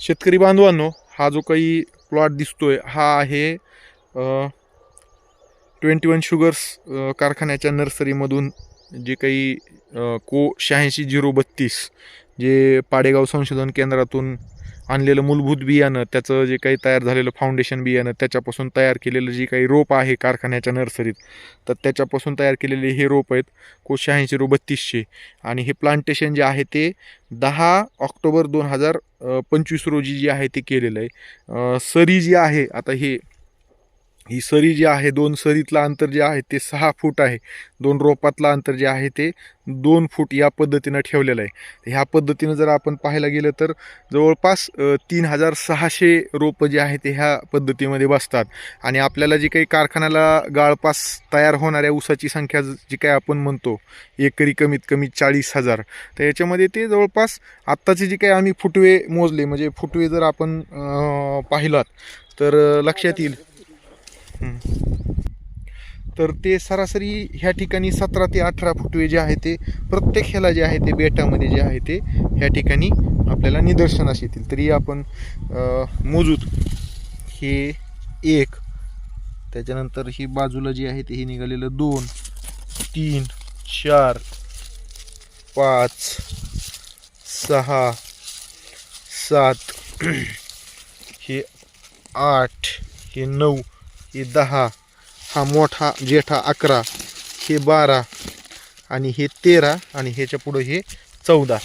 शेतकरी बांधवांनो हा जो काही प्लॉट दिसतोय हा आहे ट्वेंटी वन शुगर्स कारखान्याच्या नर्सरीमधून जे काही को शहाऐंशी झिरो बत्तीस जे पाडेगाव संशोधन केंद्रातून आणलेलं मूलभूत बियाणं त्याचं जे काही तयार झालेलं फाउंडेशन बियाणं त्याच्यापासून तयार केलेलं जे काही रोप आहे कारखान्याच्या नर्सरीत तर त्याच्यापासून तयार केलेले हे रोप आहेत को शहाऐंशी रो बत्तीसशे. आणि हे प्लांटेशन जे आहे ते दहा ऑक्टोबर दोन हजार पंचवीस रोजी जी आहे ते केलेलं आहे. सरी जी आहे आता हे ही सरी जी आहे दोन सरीतलं अंतर जे आहे ते सहा फूट आहे. दोन रोपातलं अंतर जे आहे ते दोन फूट या पद्धतीनं ठेवलेलं आहे. ह्या पद्धतीनं जर आपण पाहायला गेलं तर जवळपास तीन हजार सहाशे रोपं जे आहे ते ह्या पद्धतीमध्ये बसतात. आणि आपल्याला जी काही कारखान्याला गाळपास तयार होणाऱ्या ऊसाची संख्या जी काही आपण म्हणतो एकरी कमीत कमी चाळीस हजार. तर याच्यामध्ये ते जवळपास आत्ताचे जे काही आम्ही फुटवे मोजले म्हणजे फुटवे जर आपण पाहिलात तर लक्षात येईल. तर ते सरासरी ह्या ठिकाणी सतरा ते अठरा फुटवे जे आहे ते प्रत्येक ह्याला जे आहे ते बेटामध्ये जे आहे ते ह्या ठिकाणी आपल्याला निदर्शनास येतील. तरी आपण मोजूत हे एक त्याच्यानंतर ही बाजूला जी आहे ते हे निघालेलं दोन तीन चार पाच सहा सात हे आठ हे नऊ हे दहा हा मोठा जेठा अकरा हे बारा आणि हे तेरा आणि ह्याच्या पुढं हे चौदा.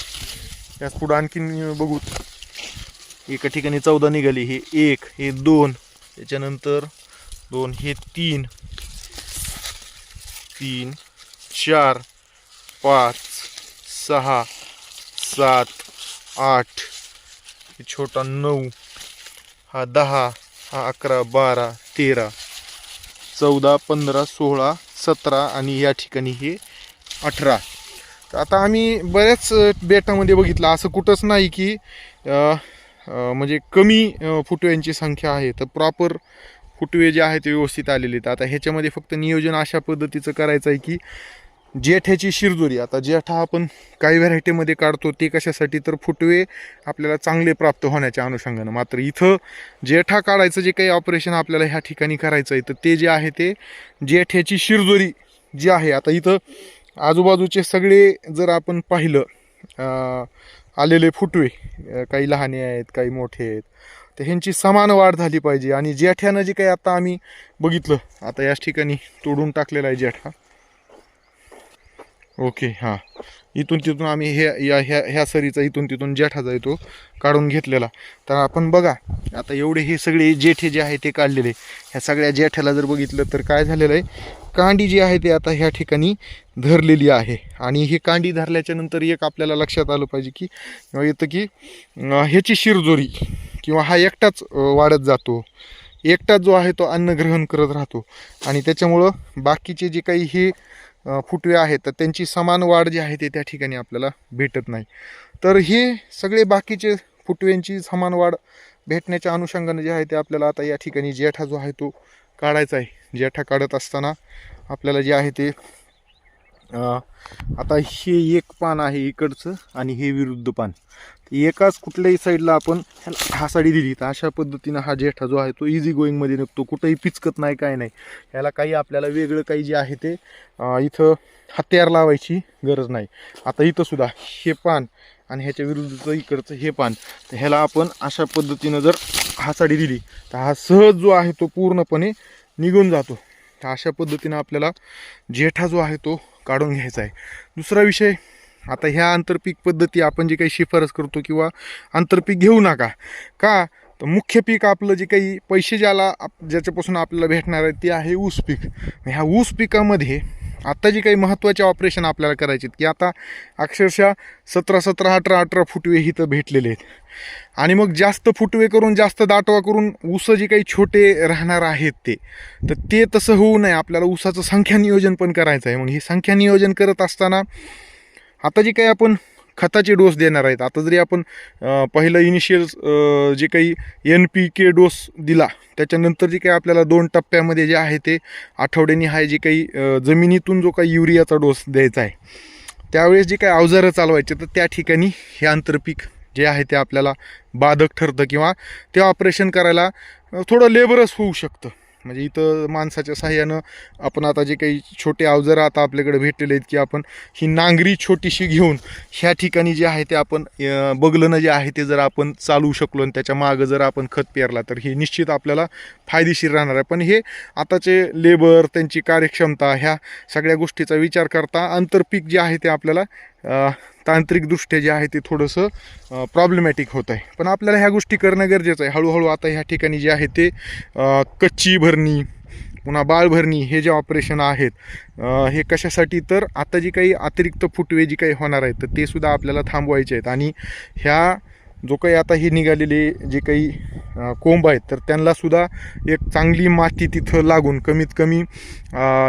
त्यात पुढं आणखीन बघू. एका ठिकाणी चौदा निघाली. हे एक हे दोन त्याच्यानंतर दोन हे तीन तीन चार पाच सहा सात आठ हे छोटा नऊ हा दहा हा अकरा बारा तेरा. चौदा पंधरा सोळा सतरा आणि या ठिकाणी हे अठरा. तर आता आम्ही बऱ्याच बेटामध्ये बघितलं. असं कुठंच नाही की म्हणजे कमी फुटव्यांची संख्या आहे. तर प्रॉपर फुटवे जे आहेत ते व्यवस्थित आलेले आहेत. आता ह्याच्यामध्ये फक्त नियोजन अशा पद्धतीचं करायचं आहे की जेठ्याची शिरजोरी आता जेठा आपण काही व्हरायटीमध्ये काढतो ते कशासाठी? तर फुटवे आपल्याला चांगले प्राप्त होण्याच्या अनुषंगानं. मात्र इथं जेठा काढायचं जे काही ऑपरेशन आपल्याला ह्या ठिकाणी करायचं आहे तर ते जे आहे ते जेठ्याची शिरजोरी जी आहे. आता इथं आजूबाजूचे सगळे जर आपण पाहिलं आलेले फुटवे काही लहाने आहेत काही मोठे आहेत तर ह्यांची समान वाढ झाली पाहिजे. आणि जेठ्यानं जे काही आता आम्ही बघितलं आता याच ठिकाणी तोडून टाकलेला आहे जेठा. ओके हां. इथून तिथून आम्ही हे या ह्या ह्या सरीचा इथून तिथून जेठाचा आहे तो काढून घेतलेला. तर आपण बघा आता एवढे हे सगळे जेठे जे आहे ते काढलेले. ह्या सगळ्या जेठ्याला जर बघितलं तर काय झालेलं आहे? कांडी जी आहे ते आता ह्या ठिकाणी धरलेली आहे. आणि ही कांडी धरल्याच्या नंतर एक आपल्याला लक्षात आलं पाहिजे की येतं की ह्याची शिरजोरी किंवा हा एकटाच वाढत जातो. एकटाच जो आहे तो अन्न ग्रहण करत राहतो. आणि त्याच्यामुळं बाकीचे जे काही हे फुटवे आहेत तर त्यांची समान वाढ जी आहे ते त्या ठिकाणी आपल्याला भेटत नाही. तर हे सगळे बाकीचे फुटव्यांची समान वाढ भेटण्याच्या अनुषंगाने जे आहे ते आपल्याला आता या ठिकाणी जेठा जो आहे तो काढायचा आहे. जेठा काढत असताना आपल्याला जे आहे ते आता हे एक पान आहे इकडचं आणि हे विरुद्ध पान. एकाच कुठल्याही साईडला आपण ह्याला हासाडी दिली तर अशा पद्धतीनं हा जेठा जो आहे तो इझी गोईंगमध्ये निघतो. कुठंही पिचकत नाही काय नाही. ह्याला काही आपल्याला वेगळं काही जे आहे ते इथं हत्यार लावायची गरज नाही. आता इथं सुद्धा हे पान आणि ह्याच्या विरुद्धचं इकडचं हे पान तर ह्याला आपण अशा पद्धतीनं जर हासाडी दिली तर हा सहज जो आहे तो पूर्णपणे निघून जातो. तर अशा पद्धतीनं आपल्याला जेठा जो आहे तो काढून घ्यायचा आहे. दुसरा विषय आता ह्या आंतरपीक पद्धती आपण जे काही शिफारस करतो किंवा आंतरपीक घेऊ नका. का? तर मुख्य पीक आपलं जे काही पैसे ज्याला आप ज्याच्यापासून आपल्याला भेटणार आहे ते आहे ऊस पीक. ह्या ऊस पिकामध्ये आत्ता जी काही महत्त्वाचे ऑपरेशन आपल्याला करायचे आहेत की आता अक्षरशः सतरा सतरा अठरा अठरा फुटवे इथं भेटलेले आहेत. आणि मग जास्त फुटवे करून जास्त दाटवा करून ऊस जे काही छोटे राहणार आहेत ते तर ते तसं होऊ नये. आपल्याला ऊसाचं संख्या नियोजन पण करायचं आहे. मग हे संख्या नियोजन करत असताना आता जी काही आपण खताचे डोस देणार आहेत. आता जरी आपण पहिलं इनिशियल जे काही एन पी के डोस दिला त्याच्यानंतर जे काही आपल्याला दोन टप्प्यामध्ये जे आहे ते आठवड्यानी हा जे काही जमिनीतून जो काही युरियाचा डोस द्यायचा आहे त्यावेळेस जे काही अवजारं चालवायचे तर त्या ठिकाणी हे आंतरपीक जे आहे ते आपल्याला बाधक ठरतं किंवा ते ऑपरेशन करायला थोडं लेबरच होऊ शकतं. म्हणजे इथं माणसाच्या सहाय्यानं आपण आता जे काही छोटे अवजार आता आपल्याकडे भेटलेले आहेत की आपण ही नांगरी छोटीशी घेऊन ह्या ठिकाणी जे आहे ते आपण बगलनं जे आहे ते जर आपण चालवू शकलो आणि त्याच्या मागं जर आपण खत पेरला तर हे निश्चित आपल्याला फायदेशीर राहणार आहे. पण हे आताचे लेबर त्यांची कार्यक्षमता ह्या सगळ्या गोष्टीचा विचार करता आंतरपीक जे आहे ते आपल्याला तांत्रिकदृष्ट्या जे आहे ते थोडंसं प्रॉब्लेमॅटिक होत आहे. पण आपल्याला ह्या गोष्टी करणं गरजेचं आहे. हळूहळू आता ह्या ठिकाणी जे आहे ते कच्ची भरणी पुन्हा बाळ भरणी हे जे ऑपरेशन आहेत हे कशासाठी? तर आता जी काही अतिरिक्त फुटवे जी काही होणार आहेत तर ते सुद्धा आपल्याला थांबवायचे आहेत. आणि ह्या जो काही आता हे निघालेले जे काही कोंब आहेत तर त्यांनासुद्धा एक चांगली माती तिथं लागून कमीत कमी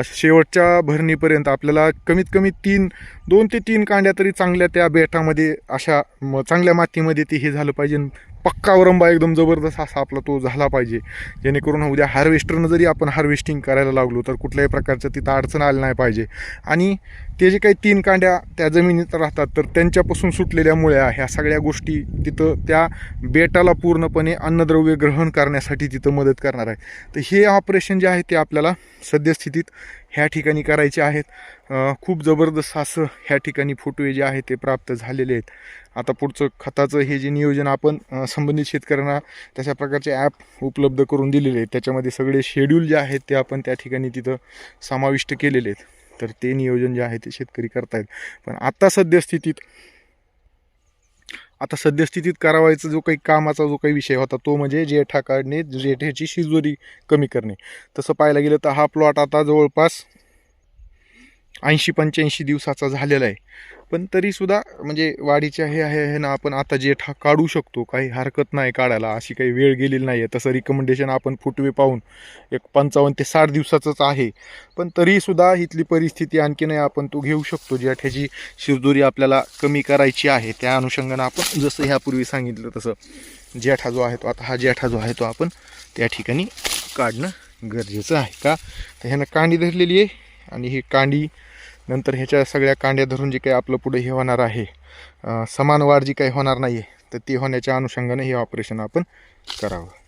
शेवटच्या भरणीपर्यंत आपल्याला कमीत कमी तीन दोन ते तीन कांड्या तरी चांगल्या त्या बेटामध्ये अशा म चांगल्या मातीमध्ये ते हे झालं पाहिजे. पक्का वरंबा एकदम जबरदस्त असा आपला तो झाला पाहिजे. जेणेकरून उद्या हार्वेस्टरनं जरी आपण हार्वेस्टिंग करायला लागलो तर कुठल्याही प्रकारचं तिथं अडचण आली नाही पाहिजे. आणि ते जे काही तीन कांड्या त्या जमिनीत राहतात तर त्यांच्यापासून सुटलेल्या मुळ्या ह्या सगळ्या गोष्टी तिथं त्या बेटाला पूर्णपणे अन्नद्रव्य ग्रहण करण्यासाठी तिथं मदत करणार आहे तर हे ऑपरेशन जे आहे ते आपल्याला सद्यस्थितीत ह्या ठिकाणी करायचे आहेत. खूप जबरदस्त असं ह्या ठिकाणी फोटो जे आहे ते प्राप्त झालेले आहेत. आता पुढचं खताचं हे जे नियोजन आपण संबंधित शेतकऱ्यांना तशा प्रकारचे ॲप उपलब्ध करून दिलेले आहेत. त्याच्यामध्ये सगळे शेड्यूल जे आहेत ते आपण त्या ठिकाणी तिथं समाविष्ट केलेले आहेत. तर ते नियोजन जे आहे ते शेतकरी करतायत. पण आत्ता सद्यस्थितीत आता सद्यस्थितीत करावायचा जो काही कामाचा जो काही विषय होता तो म्हणजे जेठा काढणे जेठ्याची शिजोरी कमी करणे. तसं पाहायला गेलं तर हा प्लॉट आता जवळपास ऐंशी पंच्याऐंशी दिवसाचा झालेला आहे. पण तरीसुद्धा म्हणजे वाढीच्या हे आहे हे ना आपण आता जेठा काढू शकतो काही हरकत नाही काढायला अशी काही वेळ गेलेली नाही आहे तसं रिकमेंडेशन आपण फुटवे पाहून एक पंचावन्न ते साठ दिवसाचंच आहे. पण तरीसुद्धा इथली परिस्थिती आणखीनही आपण तो घेऊ शकतो. जेठाची शिरदुरी आपल्याला कमी करायची आहे त्या अनुषंगानं आपण जसं ह्यापूर्वी सांगितलं तसं जेठा जो आहे तो आता हा जेठा जो आहे तो आपण त्या ठिकाणी काढणं गरजेचं आहे. का? तर ह्यानं कांडी धरलेली आहे आणि ही कांडी नंतर ह्याच्या सगळ्या कांड्या धरून जे काही आपलं पुढे हे होणार आहे समान वाढ जी काही होणार नाही आहे तर ती होण्याच्या अनुषंगाने हे ऑपरेशन आपण करावं.